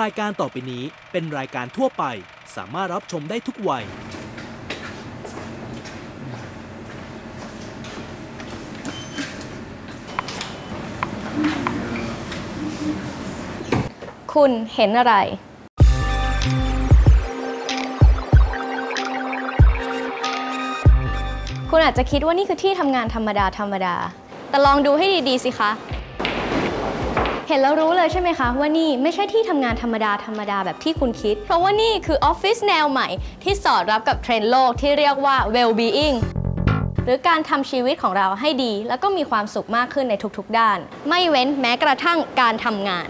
รายการต่อไปนี้เป็นรายการทั่วไป สามารถรับชมได้ทุกวัย คุณเห็นอะไร คุณอาจจะคิดว่านี่คือที่ทำงานธรรมดาธรรมดา แต่ลองดูให้ดี ๆ สิคะ ห็นแล้วรู้เลยใช่ไหมคะว่านี่ไม่ใช่ที่ทำงานธรรมดาธรรมดาแบบที่คุณคิด เพราะว่านี่คือออฟฟิศแนวใหม่ ที่สอดรับกับเทรนด์โลกที่เรียกว่า well-being หรือการทำชีวิตของเราให้ดี แล้วก็มีความสุขมากขึ้นในทุกๆด้าน ไม่เว้นแม้กระทั่งการทำงาน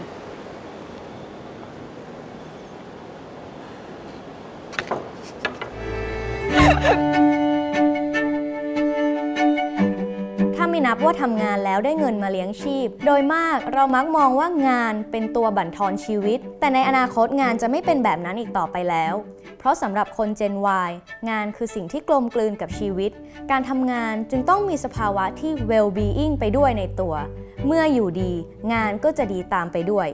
นับว่าทำงานแล้วได้เงินมาเลี้ยงชีพ โดยมากเรามักมองว่างานเป็นตัวบั่นทอนชีวิต แต่ในอนาคตงานจะไม่เป็นแบบนั้นอีกต่อไปแล้ว เพราะสำหรับคน Gen Y งานคือสิ่งที่กลมกลืนกับชีวิต การทำงานจึงต้องมีสภาวะที่ well-being ไปด้วยในตัว เมื่ออยู่ดีงานก็จะดีตามไปด้วย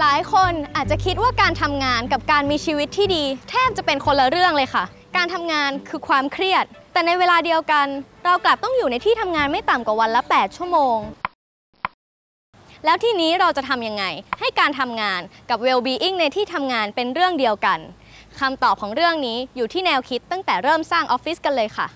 หลายคนอาจจะคิดว่าการทำงานกับการมีชีวิตที่ดี แทบจะเป็นคนละเรื่องเลยค่ะ การทำงานคือความเครียด แต่ในเวลาเดียวกัน เรากลับต้องอยู่ในที่ทำงานไม่ต่ำกว่าวันละ 8 ชั่วโมง แล้วที่นี้เราจะทำยังไง ให้การทำงานกับ well-being ในที่ทำงานเป็นเรื่องเดียวกันคำตอบของเรื่องนี้อยู่ที่แนวคิดตั้งแต่เริ่มสร้างออฟฟิศกันเลยค่ะ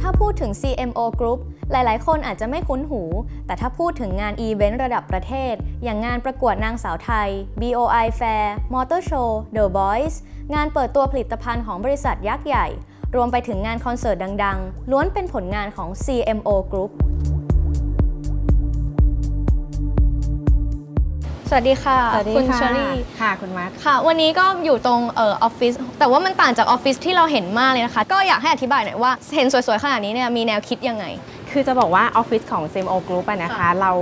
ถ้าพูดถึง CMO Group หลาย ๆ คนอาจจะไม่คุ้นหู แต่ถ้าพูดถึงงานอีเวนต์ระดับประเทศ อย่างงานประกวดนางสาวไทย BOI Fair Motor Show The Voice งานเปิดตัวผลิตภัณฑ์ของบริษัทยักษ์ใหญ่ รวมไปถึงงานคอนเสิร์ตดังๆ ล้วนเป็นผลงานของ CMO Group สวัสดีค่ะ สวัสดีคุณค่ะเชอรี่ค่ะ คุณมัดค่ะ วันนี้ก็อยู่ตรงเอ่อออฟฟิศแต่ว่ามันต่างจากออฟฟิศที่เราเห็นมากเลยนะคะ ก็อยากให้อธิบายหน่อยว่า เห็นสวยๆ ขนาดนี้เนี่ยมีแนวคิดยังไง คือจะบอกว่าออฟฟิศของ CMO Group อะนะคะ ค่ะ เรา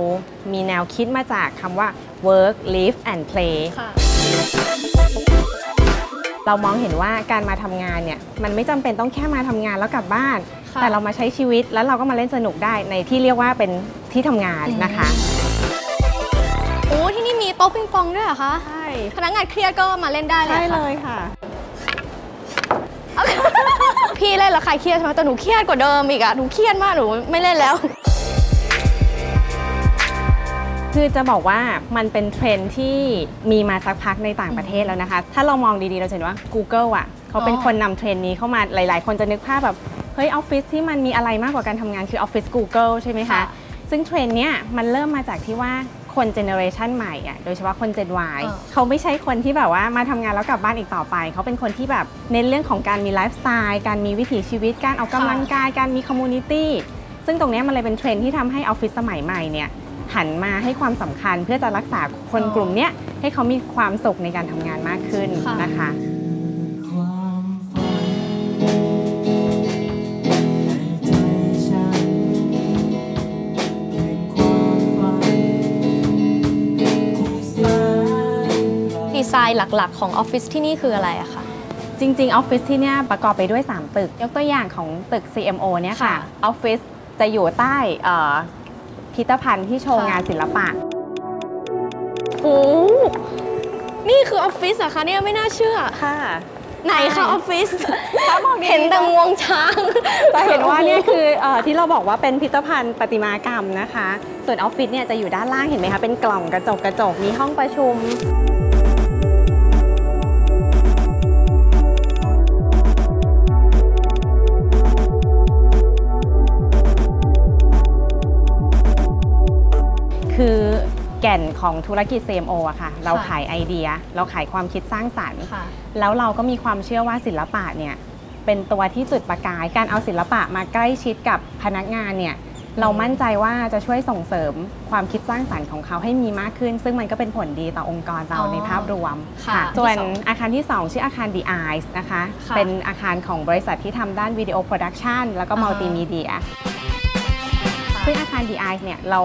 มีแนวคิดมาจากคำว่า work live and play ค่ะ เรามองเห็นว่าการมาทำงานเนี่ยมันไม่จำเป็นต้องแค่มาทำงานแล้วกลับบ้านค่ะแต่เรามาใช้ชีวิตแล้วเราก็มาเล่นสนุกได้ในที่เรียกว่าเป็นที่ทำงานนะคะโอ้ที่นี่มีโต๊ะปิงปองด้วยเหรอคะใช่พนักงานเครียดก็มาเล่นได้เลยใช่ค่ะเลยค่ะ พี่เล่นแล้วใครเครียดใช่ไหมแต่หนูเครียดกว่าเดิมอีกอะหนูเครียดมากหนูไม่เล่นแล้ว คือจะบอกว่ามันเป็นเทรนด์ที่มีมาสักพักในต่างประเทศแล้วนะคะ ถ้าเรามองดีๆ เราจะเห็นว่า Google อะเขาเป็นอ๋อคนนำเทรนด์นี้เข้ามาหลาย ๆ คนจะนึกภาพแบบเฮ้ยออฟฟิศที่มันมีอะไรมากกว่าการทำงานคือออฟฟิศ Google ใช่ไหมคะ ซึ่งเทรนด์เนี้ยมันเริ่มมาจากที่ว่าคนเจเนอเรชันใหม่อะโดยเฉพาะคน Gen Y เออเขาไม่ใช่คนที่แบบว่ามาทำงานแล้วกลับบ้านอีกต่อไป เขาเป็นคนที่แบบเน้นเรื่องของการมีไลฟ์สไตล์การมีวิถีชีวิต การออกกำลังกาย การมีคอมมูนิตี้ซึ่งตรงเนี้ยมันเลยเป็นเทรนด์ที่ทำให้ออฟฟิศสมัยใหม่เนี่ย หันมาให้ความสำคัญเพื่อจะรักษาคนอ๋อกลุ่มเนี้ยให้เขามีความสุขในการทำงานมากขึ้นค่ะนะคะความฝันในใจฉันเพียงความฝันที่แสนไกลดีไซน์หลักๆ ของออฟฟิศที่นี่คืออะไรอะคะจริงๆออฟฟิศที่เนี่ยประกอบไปด้วย 3 ตึก ยกตัวอย่างของตึก CMO เนี่ยค่ะค่ะออฟฟิศจะอยู่ใต้เอ่อ พิพิธภัณฑ์ที่โชว์ค่ะงานศิลปะ โอ้นี่คือออฟฟิศเหรอะคะเนี่ยไม่น่าเชื่อ ค่ะ ไหนคะออฟฟิศถ้ามองดีๆ เห็นแต่งวงช้าง จะเห็นว่าเนี่ยคือเออที่เราบอกว่าเป็นพิพิธภัณฑ์ประติมากรรมนะคะ ส่วนออฟฟิศเนี่ยจะอยู่ด้านล่างเห็นไหมคะ เป็นกล่องกระจกกระจกมีห้องประชุม คือแก่นของธุรกิจ CMO อะค่ะ เราขายไอเดีย เราขายความคิดสร้างสรรค์ค่ะแล้วเราก็มีความเชื่อว่าศิลปะเนี่ยเป็นตัวที่จุดประกาย การเอาศิลปะมาใกล้ชิดกับพนักงานเนี่ยเรามั่นใจว่าจะช่วยส่งเสริมความคิดสร้างสรรค์ของเขาให้มีมากขึ้น ซึ่งมันก็เป็นผลดีต่อองค์กรเราอ๋อในภาพรวมค่ะส่วนที่สองอาคารที่ 2 ชื่ออาคาร The Eyes นะคะค่ะเป็นอาคารของบริษัทที่ทำด้านวิดีโอโปรดักชันแล้วก็อ่าฮะมัลติมีเดีย ซึ่งอาคาร DI เนี่ยเรา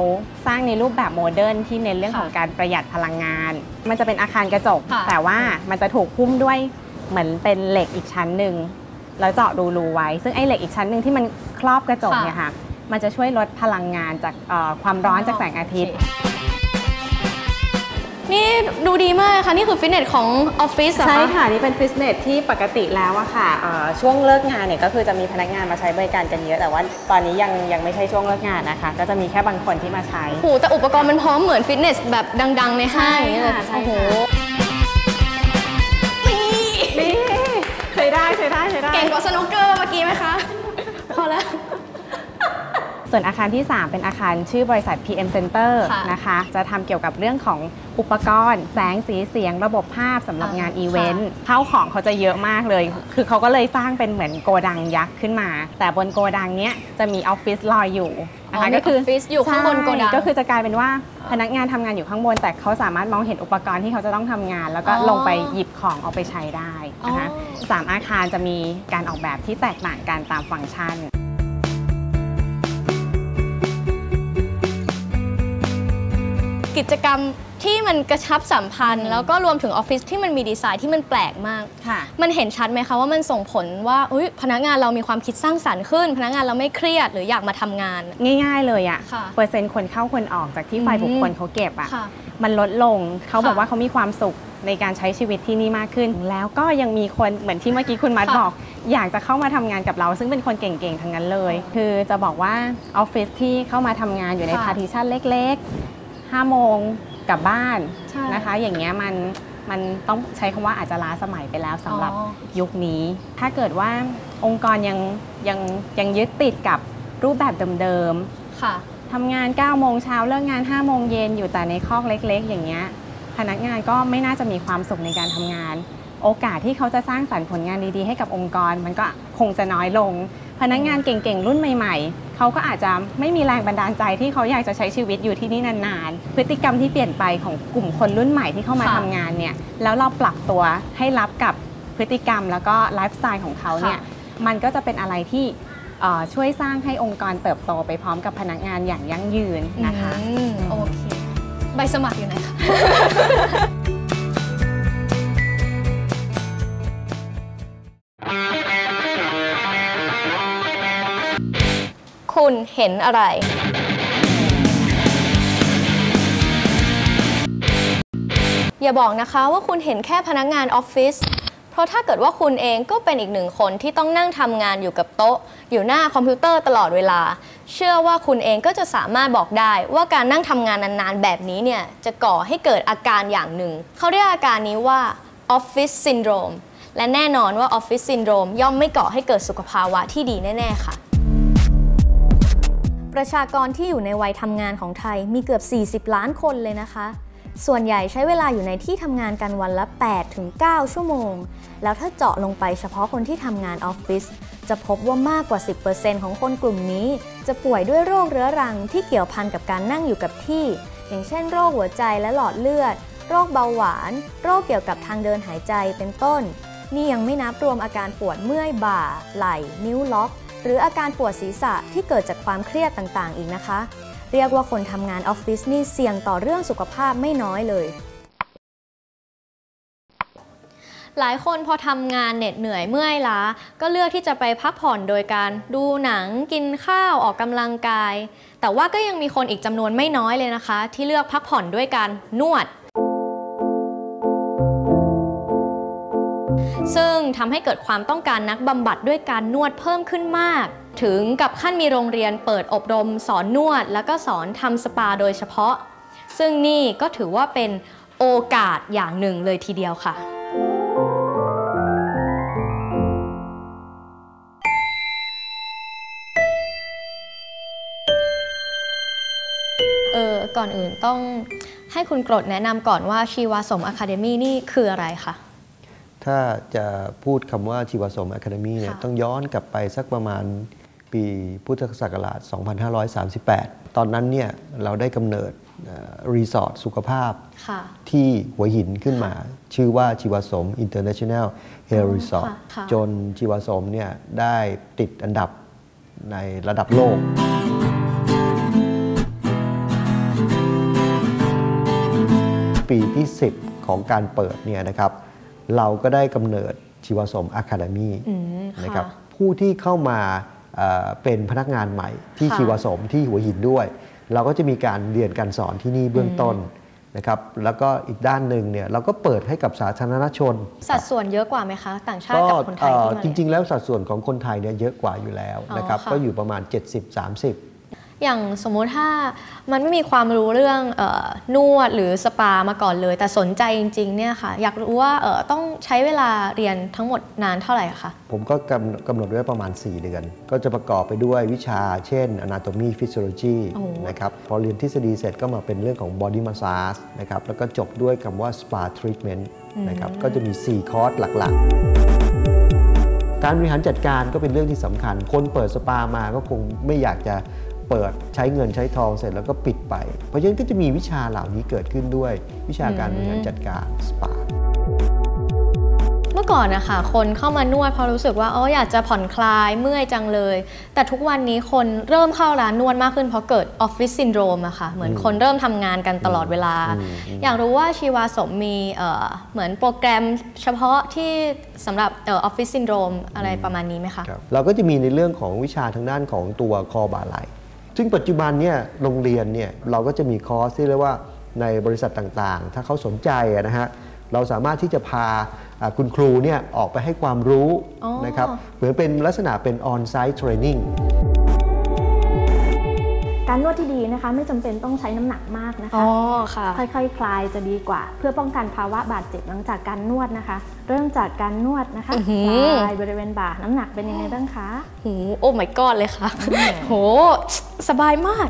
สร้างในรูปแบบโมเดิร์นที่เน้นเรื่องค่ะของการประหยัดพลังงาน มันจะเป็นอาคารกระจกค่ะแต่ว่ามันจะถูกหุ้มด้วยเหมือนเป็นเหล็กอีกชั้นหนึ่งแล้วเจาะรูๆไว้ ซึ่งไอ้เหล็กอีกชั้นหนึ่งที่มันครอบกระจกค่ะเนี่ยค่ะ มันจะช่วยลดพลังงานจากเอ่อความร้อนจากแสงอาทิตย์โอเค นี่ดูดีมากค่ะ นี่คือฟิตเนสของออฟฟิศเหรอคะ ใช่ค่ะ นี่เป็นฟิตเนสที่ปกติแล้วอะค่ะเอ่อช่วงเลิกงานเนี่ยก็คือจะมีพนักงานมาใช้บริการกันเยอะแต่ว่าตอนนี้ยังยังไม่ใช่ช่วงเลิกงานนะคะ ก็จะมีแค่บางคนที่มาใช้ โอ้โหแต่อุปกรณ์มันพร้อมเหมือนฟิตเนสแบบดังๆ ในห้างอย่างนี้เลยใช่โอ้ค่ะโหนี่นี่ใช้ได้ใช้ได้ใช้ได้ เก่งกว่าสนุกเกอร์เมื่อกี้ไหมคะ พอแล้ว ส่วนอาคารที่ 3 เป็นอาคารชื่อบริษัท PM Center ค่ะนะคะ จะทำเกี่ยวกับเรื่องของอุปกรณ์ แสงสีเสียง ระบบภาพสำหรับอ่างงานอีเวนต์เข้าของเขาจะเยอะมากเลย คือเขาก็เลยสร้างเป็นเหมือนโกดังยักษ์ขึ้นมา แต่บนโกดังเนี้ยจะมีออฟฟิศลอยอยู่นะอ๋อคะมีก็คือออฟฟิศอยู่ข้างบนโกดังใช่ก็คือจะกลายเป็นว่าพนักงานทำงานอยู่ข้างบน แต่เขาสามารถมองเห็นอุปกรณ์ที่เขาจะต้องทำงาน แล้วก็อ๋อลงไปหยิบของเอาไปใช้ได้นะคะอ๋อสามอาคารจะมีการออกแบบที่แตกต่างกันตามฟังก์ชัน กิจกรรมที่มันกระชับสัมพันธ์ แล้วก็รวมถึงออฟฟิศที่มันมีดีไซน์ที่มันแปลกมาก ค่ะ มันเห็นชัดไหมคะว่ามันส่งผลว่าอุ๊ยพนักงานเรามีความคิดสร้างสรรค์ขึ้น พนักงานเราไม่เครียดหรืออยากมาทำงาน ง่าย ๆ เลยอะค่ะเปอร์เซ็นต์คนเข้าคนออกจากที่ฝ่ายอืมบุคคลเขาเก็บอะค่ะ มันลดลงเขาบอกค่ะว่าเขามีความสุขในการใช้ชีวิตที่นี่มากขึ้น แล้วก็ยังมีคนเหมือนที่เมื่อกี้คุณมัดค่ะบอก อยากจะเข้ามาทำงานกับเรา ซึ่งเป็นคนเก่งๆทั้งนั้นเลย คือจะบอกว่าออฟฟิศที่เข้ามาทำงานอยู่ในค่ะ พาร์ติชันเล็ก ๆ 5โมงกลับบ้านใช่นะคะ อย่างเงี้ยมันมันต้องใช้คำว่าอาจจะล้าสมัยไปแล้วสำหรับอ๋อยุคนี้ ถ้าเกิดว่าองค์กรยังยังยังยึดติดกับรูปแบบเดิมๆค่ะทำงาน 9 โมงเช้าเลิกงาน 5 โมงเย็นอยู่แต่ในคอกเล็ก ๆ อย่างเงี้ยพนักงานก็ไม่น่าจะมีความสุขในการทำงาน โอกาสที่เขาจะสร้างสรรค์ผลงานดีๆ ให้กับองค์กร มันก็คงจะน้อยลง พนักงานเก่งๆ รุ่นใหม่ ๆ เขาก็อาจจะไม่มีแรงบันดาลใจที่เขาอยากจะใช้ชีวิตอยู่ที่นี่นานๆ พฤติกรรมที่เปลี่ยนไปของกลุ่มคนรุ่นใหม่ที่เข้ามาค่ะ ทำงานเนี่ย แล้วเราปรับตัวให้รับกับพฤติกรรมแล้วก็ไลฟ์สไตล์ของเขาเนี่ย มันก็จะเป็นอะไรที่เอ่อช่วยสร้างให้องค์กรเติบโตไปพร้อมกับพนักงานอย่างยั่งยืนนะคะ อืมโอเค ใบสมัครอยู่ไหนคะ คุณเห็นอะไร อย่าบอกนะคะว่าคุณเห็นแค่พนักงานออฟฟิศเพราะถ้าเกิดว่าคุณเองก็เป็นอีกหนึ่งคนที่ต้องนั่งทำงานอยู่กับโต๊ะ อยู่หน้าคอมพิวเตอร์ตลอดเวลา เชื่อว่าคุณเองก็จะสามารถบอกได้ว่าการนั่งทำงานนานๆแบบนี้เนี่ยจะก่อให้เกิดอาการอย่างหนึ่ง เขาเรียกอาการนี้ว่า Office Syndrome และแน่นอนว่า Office Syndrome ย่อมไม่ก่อให้เกิดสุขภาวะที่ดีแน่ ๆ ค่ะ ประชากรที่อยู่ในวัยทำงานของไทยมีเกือบ 40 ล้านคนเลยนะคะ ส่วนใหญ่ใช้เวลาอยู่ในที่ทำงานกันวันละ 8-9 ชั่วโมง แล้วถ้าเจาะลงไปเฉพาะคนที่ทำงานออฟฟิศจะพบว่ามากกว่า 10%ของคนกลุ่มนี้ จะป่วยด้วยโรคเรื้อรังที่เกี่ยวพันกับการนั่งอยู่กับที่ อย่างเช่นโรคหัวใจและหลอดเลือด โรคเบาหวาน โรคเกี่ยวกับทางเดินหายใจเป็นต้น นี่ยังไม่นับรวมอาการปวดเมื่อยบ่า ไหล่ นิ้วล็อก หรืออาการปวดศีรษะที่เกิดจากความเครียดต่างๆ อีกนะคะ เรียกว่าคนทำงานออฟฟิศนี่เสี่ยงต่อเรื่องสุขภาพไม่น้อยเลย หลายคนพอทำงานเหน็ดเหนื่อยเมื่อยล้า ก็เลือกที่จะไปพักผ่อนโดยการดูหนังกินข้าวออกกำลังกาย แต่ว่าก็ยังมีคนอีกจำนวนไม่น้อยเลยนะคะ ที่เลือกพักผ่อนด้วยการนวด ซึ่งทำให้เกิดความต้องการนักบำบัดด้วยการนวดเพิ่มขึ้นมาก ถึงกับขั้นมีโรงเรียนเปิดอบรม สอนนวด แล้วก็สอนทำสปาโดยเฉพาะ ซึ่งนี่ก็ถือว่าเป็นโอกาสอย่างหนึ่งเลยทีเดียวค่ะ เออ ก่อนอื่นต้องให้คุณกรดแนะนำก่อนว่าชีวาสมอะคาเดมี่นี่คืออะไรคะ ถ้าจะพูดคำว่าชีวสมอะคาเดมีเนี่ยค่ะต้องย้อนกลับไปสักประมาณปีพุทธศักราช 2538 ตอนนั้นเนี่ยเราได้กำเนิดเอ่อรีสอร์ทสุขภาพค่ะที่หัวหินขึ้นมา ชื่อว่าชีวสม International Health Resort ค่ะค่ะจนชีวสมเนี่ยได้ติดอันดับในระดับโลกปีที่ 10 ของการเปิดเนี่ยนะครับ เราก็ได้กำเนิดชีวสมอะคาเดมีอืมค่ะนะครับผู้ที่เข้ามาเอ่อเป็นพนักงานใหม่ที่ค่ะชีวสมที่หัวหินด้วย เราก็จะมีการเรียนการสอนที่นี่เบื้องต้นนะครับแล้วก็อีกด้านหนึ่งเนี่ยเราก็เปิดให้กับสาธารณชน สัดส่วนเยอะกว่าไหมคะ ต่างชาติก็กับคนไทยเอ่อที่มาจเรียนริง ๆ แล้วสัดส่วนของคนไทยเนี่ยเยอะกว่าอยู่แล้วนะครับอ๋อค่ะก็อยู่ประมาณ 70-30 อย่างสมมุติถ้ามันไม่มีความรู้เรื่องเออนวดหรือสปามาก่อนเลย แต่สนใจจริงๆเนี่ยค่ะ อยากรู้ว่าเออต้องใช้เวลาเรียนทั้งหมดนานเท่าไหร่คะผมก็กำกำหนดไว้ประมาณ 4 เดือน ก็จะประกอบไปด้วยวิชา เช่น anatomy physiology โอ้นะครับพอเรียนทฤษฎีเสร็จก็มาเป็นเรื่องของ body massage นะครับแล้วก็จบด้วยคำว่า spa treatment นะครับก็จะมี 4 คอร์สหลักๆการบริหารจัดการก็เป็นเรื่องที่สำคัญ คนเปิดสปามาก็คงไม่อยากจะ เปิดใช้เงินใช้ทองเสร็จแล้วก็ปิดไป เพราะฉะนั้นก็จะมีวิชาเหล่านี้เกิดขึ้นด้วย วิชาการบริหารจัดการสปาเมื่อก่อนนะคะคนเข้ามานวดเพราะรู้สึกว่าอ๋ออยากจะผ่อนคลายเมื่อยจังเลย แต่ทุกวันนี้คนเริ่มเข้าร้านนวดมากขึ้นเพราะเกิดออฟฟิศซินโดรมอะค่ะเหมือนคนเริ่มทำงานกันตลอดเวลา อยากรู้ว่าชีวาสมมีเอ่อเหมือนโปรแกรมเฉพาะที่สำหรับออฟฟิศซินโดรมอะไรประมาณนี้ไหมคะครับเราก็จะมีในเรื่องของวิชาทางด้านของตัวคอบาไหล ซึ่งปัจจุบันเนี่ยโรงเรียนเนี่ยเราก็จะมีคอร์สที่เรียกว่าในบริษัทต่างๆ ถ้าเขาสนใจอะนะฮะเราสามารถที่จะพาอ่าคุณครูเนี่ยออกไปให้ความรู้อ๋อนะครับเหมือนเป็นลักษณะเป็น on-site training การนวดที่ดีนะคะไม่จำเป็นต้องใช้น้ำหนักมากนะคะอ๋อค่ะค่อยๆคคลายจะดีกว่า เพื่อป้องกันภาวะบาดเจ็บหลังจากการนวดนะคะ เริ่มจากการนวดนะคะอื้อหือคลายบริเวณบ่าน้ำหนักเป็นยังไงบ้างคะหูโอ้ my god เลยค่ะโหสบายมาก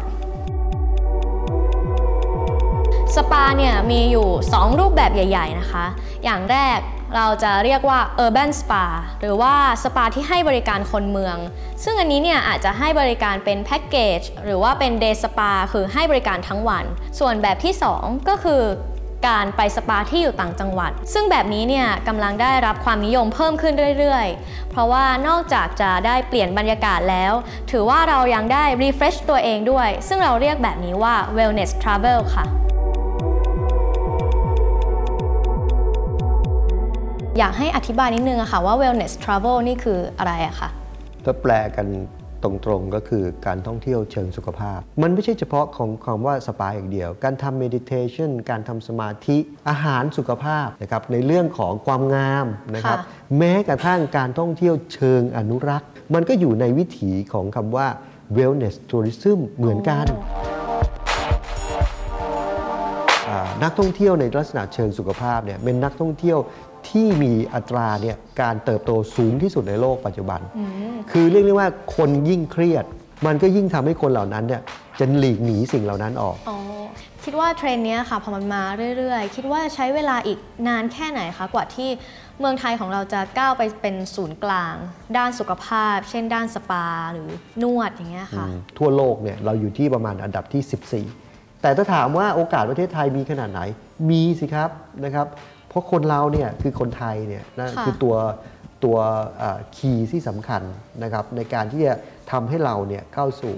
สปาเนี่ยมีอยู่ 2 รูปแบบใหญ่ ๆนะคะ อย่างแรก เราจะเรียกว่า urban spa หรือว่าสปาที่ให้บริการคนเมือง ซึ่งอันนี้เนี่ยอาจจะให้บริการเป็นแพ็กเกจหรือว่าเป็น day spa คือให้บริการทั้งวัน ส่วนแบบที่ 2 ก็คือการไปสปาที่อยู่ต่างจังหวัด ซึ่งแบบนี้เนี่ยกำลังได้รับความนิยมเพิ่มขึ้นเรื่อยๆ เพราะว่านอกจากจะได้เปลี่ยนบรรยากาศแล้ว ถือว่าเรายังได้ refresh ตัวเองด้วย ซึ่งเราเรียกแบบนี้ว่า wellness travel ค่ะ อยากให้อธิบายนิดนึงอะค่ะว่า wellness travel นี่คืออะไรอะคะถ้าแปลกันตรงๆก็คือการท่องเที่ยวเชิงสุขภาพ มันไม่ใช่เฉพาะของคำว่าสปาอย่างเดียว การทำ meditation การทำสมาธิอาหารสุขภาพนะครับในเรื่องของความงามนะครับค่ะแม้กระทั่งการท่องเที่ยวเชิงอนุรักษ์ มันก็อยู่ในวิถีของคำว่า wellness tourism เหมือนกันอ่านักท่องเที่ยวในลักษณะเชิงสุขภาพเนี่ยเป็นนักท่องเที่ยว ที่มีอัตราเนี่ยการเติบโตสูงที่สุดในโลกปัจจุบัน คือเรียกได้ว่าคนยิ่งเครียด มันก็ยิ่งทำให้คนเหล่านั้นเนี่ยจะหลีกหนีสิ่งเหล่านั้นออกอ๋อคิดว่าเทรนด์เนี้ยค่ะพอมันมาเรื่อยๆ คิดว่าใช้เวลาอีกนานแค่ไหนคะกว่าที่เมืองไทยของเราจะก้าวไปเป็นศูนย์กลาง ด้านสุขภาพ เช่น ด้านสปาหรือนวดอย่างเงี้ยค่ะทั่วโลกเนี่ยเราอยู่ที่ประมาณอันดับที่ 14 แต่ถ้าถามว่าโอกาสประเทศไทยมีขนาดไหนมีสิครับนะครับเพ ราะคนเราเนี่ยคือคนไทยเนี่ยนั่นค่ะคือตัวตัวคีย์ที่สำคัญนะครับในการที่จะทำให้เราเนี่ยเข้าสู่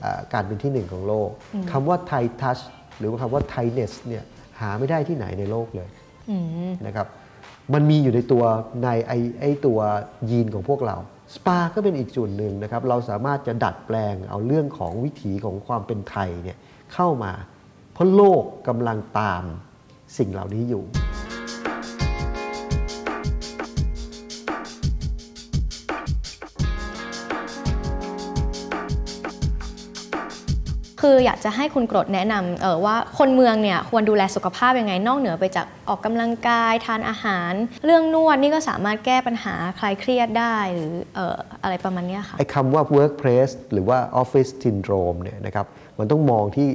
เอ่อการเป็นที่หนึ่งของโลกคำว่าไทยทัชหรือว่าคำว่าไทเนสเนี่ยหาไม่ได้ที่ไหนในโลกเลยอืมนะครับมันมีอยู่ในตัวในไอไอตัวยีนของพวกเรา สปาก็เป็นอีกส่วนหนึ่งนะครับ เราสามารถจะดัดแปลงเอาเรื่องของวิถีของความเป็นไทยเนี่ยเข้ามา เพราะโลกกำลังตามสิ่งเหล่านี้อยู่ คืออยากจะให้คุณกรดแนะนำเออว่าคนเมืองเนี่ยควรดูแลสุขภาพยังไงนอกเหนือไปจากออกกำลังกายทานอาหาร เรื่องนวดนี่ก็สามารถแก้ปัญหาคลายเครียดได้หรือเอ่ออะไรประมาณนี้ค่ะไอ้คำว่า workplace หรือว่า office syndrome เนี่ยนะครับมันต้องมองที่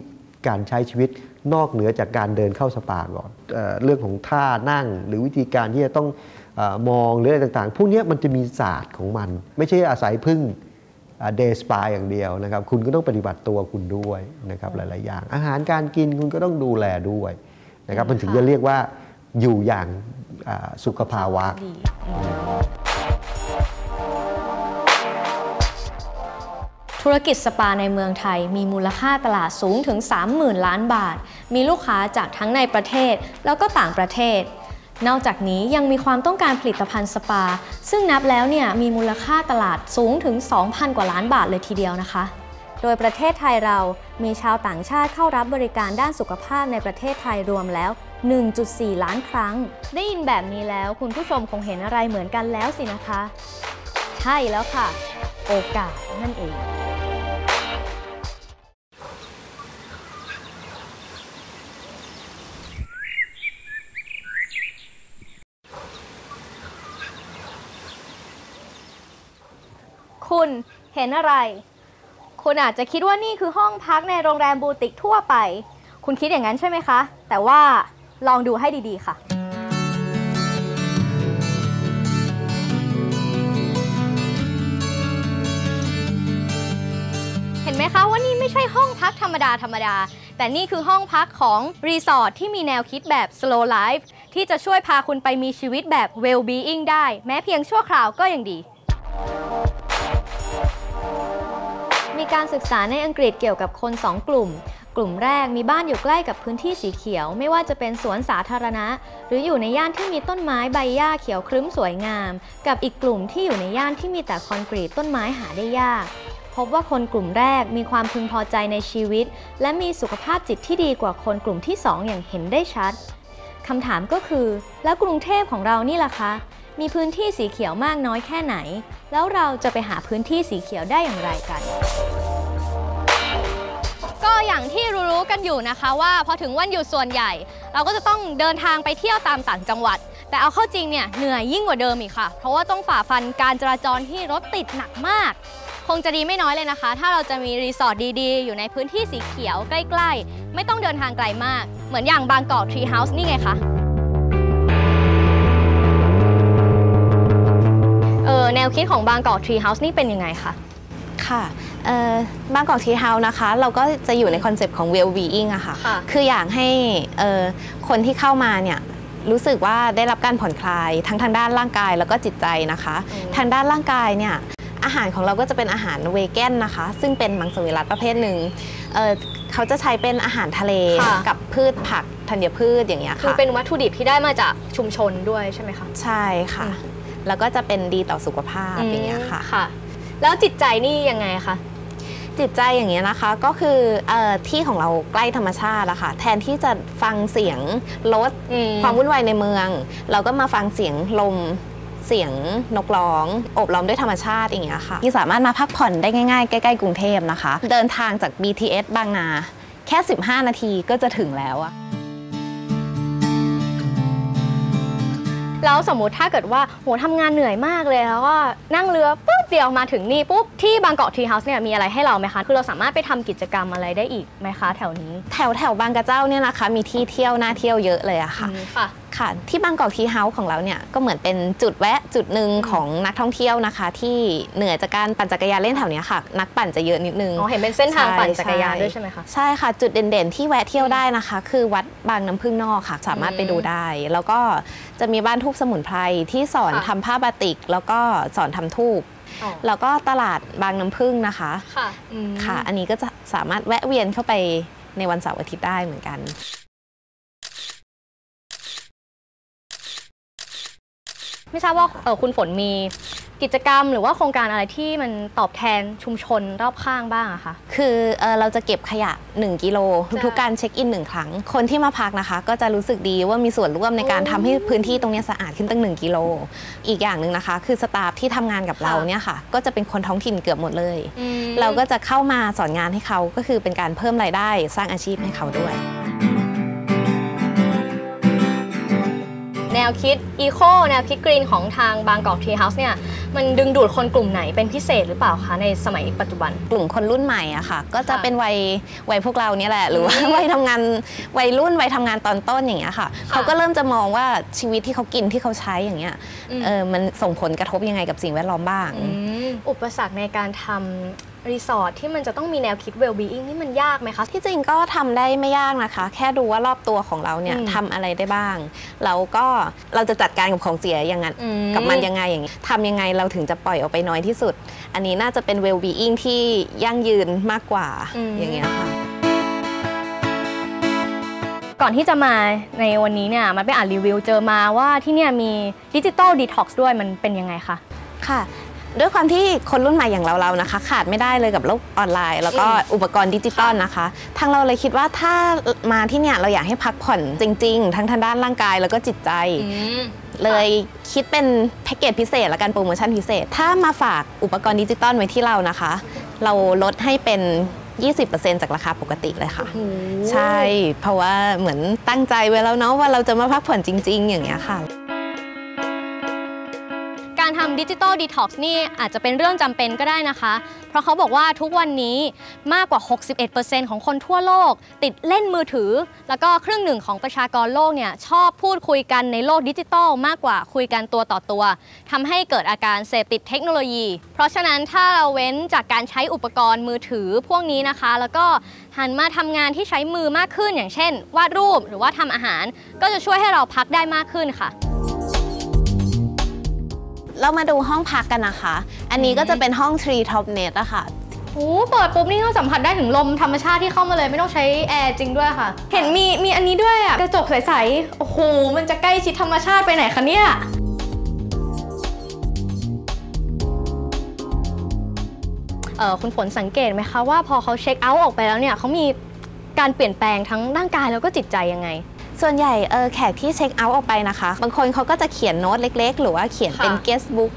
การใช้ชีวิตนอกเหนือจากการเดินเข้าสปาก่อนเออเรื่องของท่านั่ง หรือวิธีการที่จะต้องออมองหรืออะไรต่างๆ พวกนี้มันจะมีศาสตร์ของมัน ไม่ใช่อาศัยพึ่ง เดย์สปาอย่างเดียวนะครับ คุณก็ต้องปฏิบัติตัวคุณด้วยนะครับหลาย ๆ อย่าง อาหารการกินคุณก็ต้องดูแลด้วยนะครับมันถึงจะเรียกว่าอยู่อย่างอ่าสุขภาวะดีธุรกิจสปาในเมืองไทยมีมูลค่าตลาดสูงถึง 30,000 ล้านบาท มีลูกค้าจากทั้งในประเทศแล้วก็ต่างประเทศ นอกจากนี้ยังมีความต้องการผลิตภัณฑ์สปา ซึ่งนับแล้วเนี่ยมีมูลค่าตลาดสูงถึง 2,000 กว่าล้านบาทเลยทีเดียวนะคะ โดยประเทศไทยเรามีชาวต่างชาติเข้ารับบริการด้านสุขภาพในประเทศไทยรวมแล้ว 1.4 ล้านครั้ง ได้ยินแบบนี้แล้วคุณผู้ชมคงเห็นอะไรเหมือนกันแล้วสินะคะ ใช่แล้วค่ะ โอกาสนั่นเอง คุณเห็นอะไร คุณอาจจะคิดว่านี่คือห้องพักในโรงแรมบูติกทั่วไป คุณคิดอย่างนั้นใช่ไหมคะ แต่ว่าลองดูให้ดีๆค่ะ เห็นไหมคะว่านี่ไม่ใช่ห้องพักธรรมดาธรรมดา แต่นี่คือห้องพักของรีสอร์ทที่มีแนวคิดแบบ slow life ที่จะช่วยพาคุณไปมีชีวิตแบบ well being ได้ แม้เพียงชั่วคราวก็ยังดี มีการศึกษาในอังกฤษเกี่ยวกับคน 2 กลุ่ม กลุ่มแรกมีบ้านอยู่ใกล้กับพื้นที่สีเขียว ไม่ว่าจะเป็นสวนสาธารณะ หรืออยู่ในย่านที่มีต้นไม้ใบหญ้าเขียวครึ้มสวยงาม กับอีกกลุ่มที่อยู่ในย่านที่มีแต่คอนกรีตต้นไม้หาได้ยาก พบว่าคนกลุ่มแรกมีความพึงพอใจในชีวิต และมีสุขภาพจิตที่ดีกว่าคนกลุ่มที่ 2อย่างเห็นได้ชัดคำถามก็คือ แล้วกรุงเทพของเรานี่ล่ะคะ มีพื้นที่สีเขียวมากน้อยแค่ไหน แล้วเราจะไปหาพื้นที่สีเขียวได้อย่างไรกัน ก็อย่างที่รู้ๆกันอยู่นะคะว่าพอถึงวันหยุดส่วนใหญ่ เราก็จะต้องเดินทางไปเที่ยวตามต่างจังหวัด แต่เอาเข้าจริงเนี่ยเหนื่อยยิ่งกว่าเดิมอีกค่ะ เพราะว่าต้องฝ่าฟันการจราจรที่รถติดหนักมากคงจะดีไม่น้อยเลยนะคะ ถ้าเราจะมีรีสอร์ทดีๆ อยู่ในพื้นที่สีเขียวใกล้ ๆ ไม่ต้องเดินทางไกลมาก เหมือนอย่างบางกอกทรีเฮาส์นี่ไงคะ เออแนวคิดของบางกอกทรีเฮาส์นี่เป็นยังไงคะ ค่ะเอ่อบางกอกทีเฮาส์นะคะ เราก็จะอยู่ในคอนเซปต์ของ well being อะค่ะค่ะคืออยากให้เอ่อคนที่เข้ามาเนี่ยรู้สึกว่าได้รับการผ่อนคลาย ทั้งทางด้านร่างกายแล้วก็จิตใจนะคะอืมทางด้านร่างกายเนี่ยอาหารของเราก็จะเป็นอาหารเวแกนนะคะ ซึ่งเป็นมังสวิรัตประเภทหนึ่งเอ่อเขาจะใช้เป็นอาหารทะเลค่ะกับพืชผักธัญพืชอย่างเงี้ยคือค่ะเป็นวัตถุดิบที่ได้มาจากชุมชนด้วยใช่ไหมคะใช่ค่ะ แล้วก็จะเป็นดีต่อสุขภาพอย่างเงี้ยค่ะค่ะ แล้วจิตใจนี่ยังไงคะจิตใจอย่างเงี้ยนะคะก็คือเออที่ของเราใกล้ธรรมชาติอะค่ะแทนที่จะฟังเสียงรถอืมความวุ่นวายในเมือง เราก็มาฟังเสียงลมเสียงนกร้องโอบล้อมด้วยธรรมชาติอย่างเงี้ยค่ะที่สามารถมาพักผ่อนได้ง่ายๆ ใกล้ๆกรุงเทพนะคะ เดินทางจาก BTS บางนา แค่ 15 นาทีก็จะถึงแล้วอะ แล้วสมมุติถ้าเกิดว่าโหทำงานเหนื่อยมากเลย แล้วก็นั่งเรือปุ๊บเดียวมาถึงนี่ปุ๊บที่บางกอกทรีเฮาส์เนี่ยมีอะไรให้เราไหมคะ คือเราสามารถไปทำกิจกรรมอะไรได้อีกไหมคะ แถวนี้ แถวแถวบางกระเจ้าเนี่ยนะคะมีที่เที่ยวน่าเที่ยวเยอะเลยอะค่ะอืมค่ะ ค่ะ ที่บางกอกทีเฮาส์ของเราเนี่ยก็เหมือนเป็นจุดแวะจุดหนึ่งของนักท่องเที่ยวนะคะ ที่เหนือจากการปั่นจักรยานเล่นแถวเนี้ยค่ะ นักปั่นจะเยอะนิดนึงอ๋อเห็นเป็นเส้นทางใช่ปั่นจักรยานใช่ด้วยใช่ไหมคะใช่ค่ะ จุดเด่นๆ ที่แวะเที่ยวได้นะคะ คือวัดบางน้ำพึ่งนอกค่ะ สามารถไปดูได้ แล้วก็จะมีบ้านทูบสมุนไพรที่สอนค่ะทำผ้าบาติก แล้วก็สอนทำทูบอ๋อแล้วก็ตลาดบางน้ำพึ่งนะคะค่ะอืมค่ะ อันนี้ก็จะสามารถแวะเวียนเข้าไปในวันเสาร์อาทิตย์ได้เหมือนกัน ไม่ทราบว่าเออคุณฝนมีกิจกรรม หรือว่าโครงการอะไรที่มันตอบแทนชุมชนรอบข้างบ้างอะคะ คือเอ่อเราจะเก็บขยะ 1 กิโลใช่ทุกๆการเช็คอินหนึ่งครั้ง คนที่มาพักนะคะ ก็จะรู้สึกดีว่ามีส่วนร่วมในการทำให้พื้นที่ตรงเนี้ยสะอาดขึ้นตั้ง 1 กิโล อีกอย่างหนึ่งนะคะ คือสตาฟที่ทำงานกับเราเนี่ยค่ะ ก็จะเป็นคนท้องถิ่นเกือบหมดเลย อืม เราก็จะเข้ามาสอนงานให้เขาก็คือเป็นการเพิ่มรายได้สร้างอาชีพให้เขาด้วย แนวคิดอีโคแนวคิดกรีนของทางบางกอกทรีเฮาส์เนี่ยมันดึงดูดคนกลุ่มไหนเป็นพิเศษหรือเปล่าคะในสมัยปัจจุบัน กลุ่มคนรุ่นใหม่อะค่ะ ก็จะค่ะเป็นวัยวัยพวกเราเนี่ยแหละ หรือว่าอืมวัยทำงานวัยรุ่นวัยทำงานตอนต้นอย่างเงี้ยค่ะ เขาก็เริ่มจะมองว่าชีวิตที่เขากินที่เขาใช้อย่างเงี้ยอืมเออมันส่งผลกระทบยังไงกับสิ่งแวดล้อมบ้างอืมอุปสรรคในการทำ รีสอร์ทที่มันจะต้องมีแนวคิด well-being นี่มันยากไหมคะ ที่จริงก็ทำได้ไม่ยากนะคะ แค่ดูว่ารอบตัวของเราเนี่ยอืมทำอะไรได้บ้าง แล้วก็เราจะจัดการกับของเสียยังไงอืม กับมันยังไงอย่างนี้ทำยังไงเราถึงจะปล่อยออกไปน้อยที่สุด อันนี้น่าจะเป็น well being ที่ยั่งยืนมากกว่าอย่างเงี้ยค่ะ ก่อนที่จะมาในวันนี้เนี่ยมันไปอ่านรีวิวเจอมาว่าที่เนี่ยมีดิจิตอลดีท็อกซ์ด้วยมันเป็นยังไงคะ ค่ะ ด้วยความที่คนรุ่นใหม่อย่างเราๆนะคะ ขาดไม่ได้เลยกับโลกออนไลน์ แล้วก็อุปกรณ์ดิจิตอลนะคะ ทางเราเลยคิดว่าถ้ามาที่เนี่ยเราอยากให้พักผ่อนจริง ๆ ทั้งทางด้านร่างกายแล้วก็จิตใจ เลยคิดเป็นแพ็กเกจพิเศษและการโปรโมชั่นพิเศษ ถ้ามาฝากอุปกรณ์ดิจิตอลไว้ที่เรานะคะ เราลดให้เป็น20%จากราคาปกติเลยค่ะ ใช่ เพราะว่าเหมือนตั้งใจไว้แล้วเนาะว่าเราจะมาพักผ่อนจริง ๆ อย่างเงี้ยค่ะการทำ ดิจิตอลดีท็อกซ์นี่อาจจะเป็นเรื่องจำเป็นก็ได้นะคะ เพราะเขาบอกว่าทุกวันนี้มากกว่า 61%ของคนทั่วโลก ติดเล่นมือถือ แล้วก็ครึ่งหนึ่งของประชากรโลกเนี่ยชอบพูดคุยกันในโลกดิจิตอลมากกว่าคุยกันตัวต่อตัวทำให้เกิดอาการเสพติดเทคโนโลยี เพราะฉะนั้นถ้าเราเว้นจากการใช้อุปกรณ์มือถือพวกนี้นะคะ แล้วก็หันมาทำงานที่ใช้มือมากขึ้นอย่างเช่น วาดรูปหรือว่าทำอาหาร ก็จะช่วยให้เราพักได้มากขึ้นค่ะ เรามาดูห้องพักกันนะคะ อันนี้ก็จะเป็นห้อง Tree Top Net อะค่ะ โอ้เปิดปุ๊บนี่ก็สัมผัสได้ถึงลมธรรมชาติที่เข้ามาเลยไม่ต้องใช้แอร์จริงด้วยค่ะ เห็นมีมีอันนี้ด้วยอะกระจกใสๆ โอ้โห มันจะใกล้ชิดธรรมชาติไปไหนคะเนี่ย เออคุณฝนสังเกตไหมคะว่าพอเขาเช็คเอาท์ออกไปแล้วเนี่ยเขามีการเปลี่ยนแปลงทั้งร่างกายแล้วก็จิตใจยังไง ส่วนใหญ่เออแขกที่เช็คเอาท์ออกไปนะคะ บางคนเขาก็จะเขียนโน้ตเล็ก ๆ หรือว่าเขียนเป็นค่ะ guest book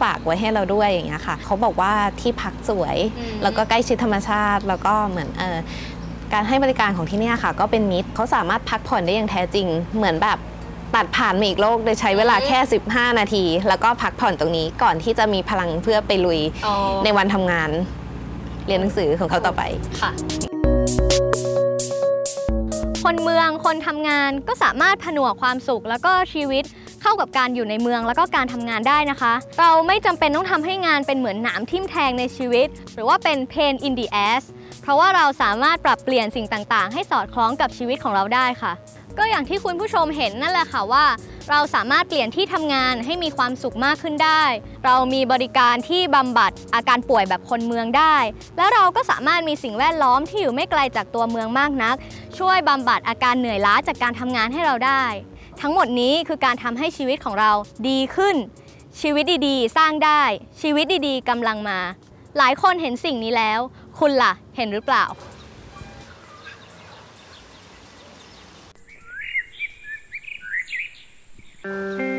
ฝากไว้ให้เราด้วยอย่างเงี้ยค่ะเขาบอกว่าที่พักสวยอืมแล้วก็ใกล้ชิดธรรมชาติ แล้วก็เหมือนเออการให้บริการของที่เนี่ยค่ะ ก็เป็นมิตรเขาสามารถพักผ่อนได้อย่างแท้จริง เหมือนแบบตัดผ่านมาอีกโลกโดยใช้เวลาแค่ 15 นาที แล้วก็พักผ่อนตรงนี้ก่อนที่จะมีพลังเพื่อไปลุยในวันทำงาน เรียนหนังสือของเขาต่อไปค่ะ คนเมืองคนทำงานก็สามารถผนวกความสุข แล้วก็ชีวิตเข้ากับการอยู่ในเมืองแล้วก็การทำงานได้นะคะ เราไม่จำเป็นต้องทำให้งานเป็นเหมือนหนามทิ่มแทงในชีวิต หรือว่าเป็น pain in the ass เพราะว่าเราสามารถปรับเปลี่ยนสิ่งต่างๆ ให้สอดคล้องกับชีวิตของเราได้ค่ะ ก็อย่างที่คุณผู้ชมเห็นนั่นแหละค่ะว่า เราสามารถเปลี่ยนที่ทำงานให้มีความสุขมากขึ้นได้ เรามีบริการที่บำบัดอาการป่วยแบบคนเมืองได้ และเราก็สามารถมีสิ่งแวดล้อมที่อยู่ไม่ไกลจากตัวเมืองมากนัก ช่วยบำบัดอาการเหนื่อยล้าจากการทำงานให้เราได้ ทั้งหมดนี้คือการทำให้ชีวิตของเราดีขึ้น ชีวิตดีๆ สร้างได้ ชีวิตดีๆกำลังมา หลายคนเห็นสิ่งนี้แล้ว คุณล่ะ เห็นหรือเปล่า MUZIEK